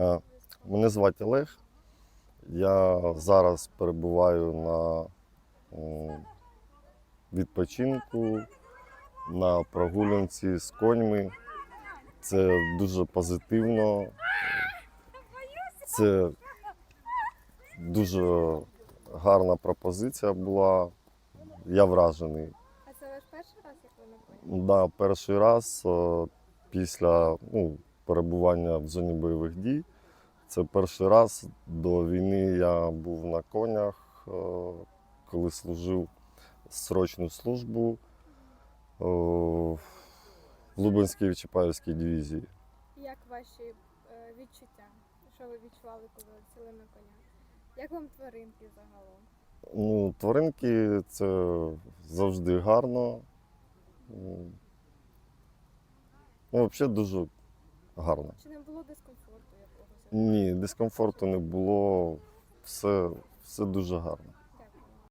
Е, Мене звати Олег. Я зараз перебуваю на відпочинку, на прогулянці з коньми. Це дуже позитивно. Це дуже гарна пропозиція була. Я вражений. А це ваш перший раз, як ви на коні? Да, перший раз е, після ну, перебування в зоні бойових дій. Це перший раз до війни я був на конях, е, коли служив срочну службу е, в Лубенській Чапаївській дивізії. Як ваші е, відчуття? Що ви відчували, коли сіли на коня? Як вам тваринки загалом? Ну, тваринки це завжди гарно. Ну, взагалі дуже гарно. Чи не було дискомфорту якогось? Ні, дискомфорту не було. Все, все дуже гарно.